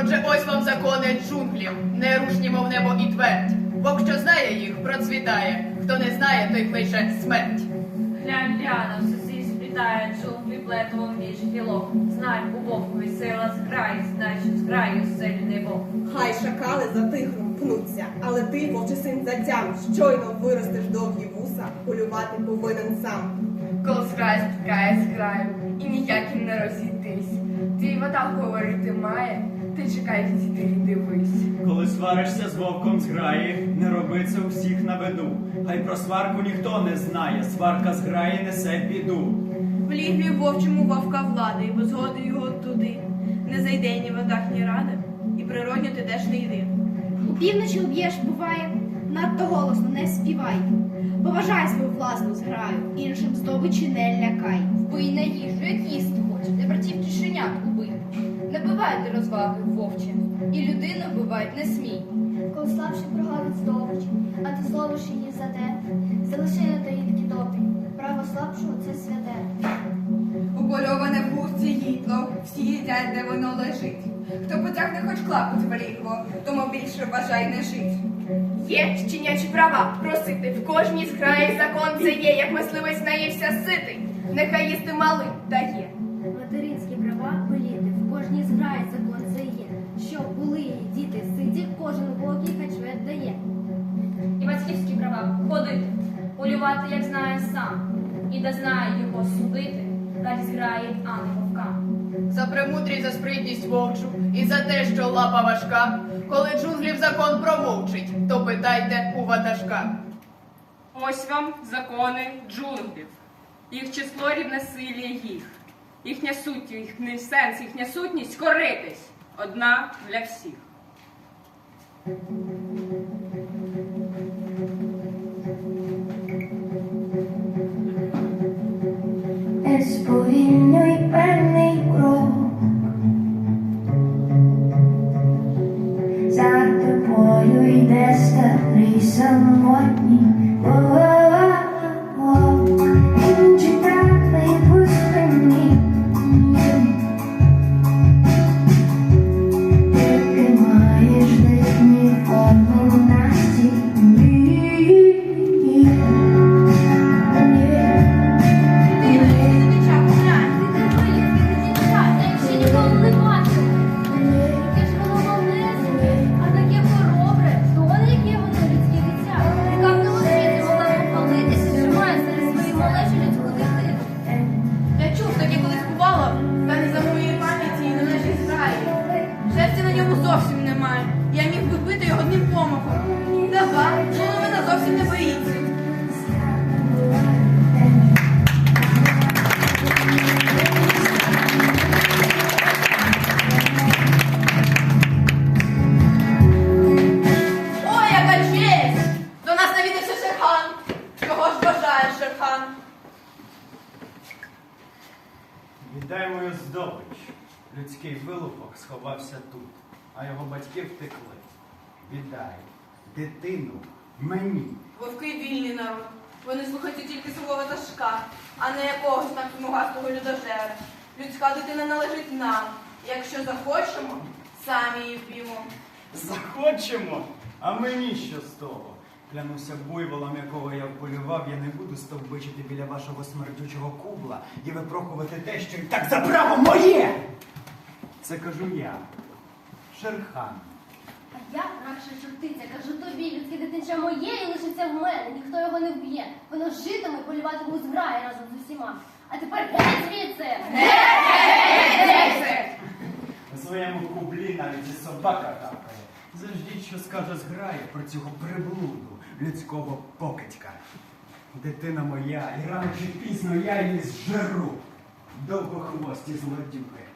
Отже, ось вам закони джунглів, нерушні, мов небо і твердь. Вовк, що знає їх, процвітає. Хто не знає, той кличе смерть. Глянь, Діана, все сі сплітає, джунглі плетовом між гілок. Знай, у вовкові сила зграє, значить зграє сильний вовк. Хай шакали за тигром пнуться, але ти, вовчий син затям, щойно виростеш довгі вуса, полювати повинен сам. Кол зграє спіткає з граю, і ніяким не розійтись. Твій вода говорити має, ти чекай дітей, дивись. Коли сваришся з вовком зграї, не роби це у всіх на виду. Хай про сварку ніхто не знає, сварка зграї несе біду. В лігві вовчому вовка влада, і без згоди його туди. Не зайде ні вода, ні рада, і природньо ти теж не йди. У півночі уб'єш, буває, надто голосно не співай. Поважай свою власну зграю, іншим здобичі не лякай. Вбий на їжу, як їсти хочеш, для братів чешенят убий. Не бивайте розваги вовче, і людину вбивають не смій. Коли слабший прогавить здобич, а ти зловиш її за те, залиши на доїдки добрі. Право слабшого це святе. Упольоване в гурці їдло, всі їдять, де воно лежить. Хто потягне хоч клапоть в лігво, тому більше бажай не жить. Є щенячі права просити в кожній зграї закон це є, як мисливець наївся ситий. Нехай їсти малим дає. Як знає сам, і де знає його судити, далі зграє, а не вовка. За премудрість, за спритність вовчу і за те, що лапа важка. Коли джунглів закон промовчить, то питайте у ватажка. Ось вам закони джунглів. Їх число рівне силі їх. Їхня суть, їхній сенс, їхня сутність коритись. Одна для всіх. Es повільно й певний крок. За тобою йде старий самотній Шерхан. Чого ж бажає Шерхан? Віддай мою здобич. Людський вилупок сховався тут, а його батьки втекли. Віддай дитину мені. Вовки вільний народ. Вони слухаються тільки свого ватажка, а не якогось там смугастого людожера. Людська дитина належить нам. Якщо захочемо, самі її вб'ємо. Захочемо, а мені що з того? Клянуся буйволом, якого я вполював, я не буду стовбичити біля вашого смердючого кубла і випрохувати те, що і так за право моє. Це кажу я, Шерхан. А я раша чортиця, кажу тобі, людське дитинча моє і лишиться в мене, ніхто його не вб'є. Воно житиме, полюватиме зграє разом з усіма. А тепер геть звідси! На своєму кублі навіть і собака гавкає. Заждіть, що скаже зграє про цього приблуду людського покидька. Дитина моя, і рано чи пізно я її зжеру. Довгохвості злодюги.